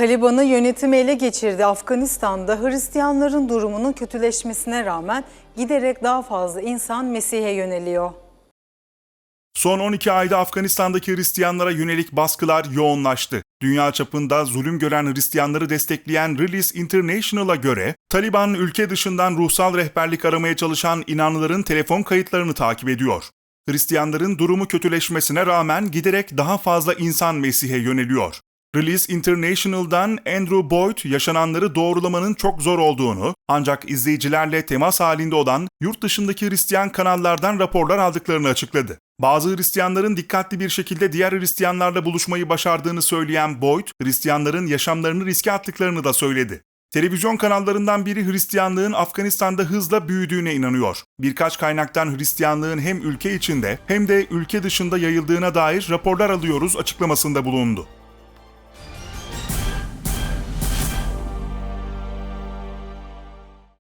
Taliban'ı yönetimi ele geçirdi. Afganistan'da Hristiyanların durumunun kötüleşmesine rağmen giderek daha fazla insan Mesih'e yöneliyor. Son 12 ayda Afganistan'daki Hristiyanlara yönelik baskılar yoğunlaştı. Dünya çapında zulüm gören Hristiyanları destekleyen Release International'a göre Taliban ülke dışından ruhsal rehberlik aramaya çalışan inanlıların telefon kayıtlarını takip ediyor. Hristiyanların durumu kötüleşmesine rağmen giderek daha fazla insan Mesih'e yöneliyor. Release International'dan Andrew Boyd yaşananları doğrulamanın çok zor olduğunu ancak izleyicilerle temas halinde olan yurt dışındaki Hristiyan kanallardan raporlar aldıklarını açıkladı. Bazı Hristiyanların dikkatli bir şekilde diğer Hristiyanlarla buluşmayı başardığını söyleyen Boyd, Hristiyanların yaşamlarını riske attıklarını da söyledi. Televizyon kanallarından biri Hristiyanlığın Afganistan'da hızla büyüdüğüne inanıyor. Birkaç kaynaktan Hristiyanlığın hem ülke içinde hem de ülke dışında yayıldığına dair raporlar alıyoruz açıklamasında bulundu.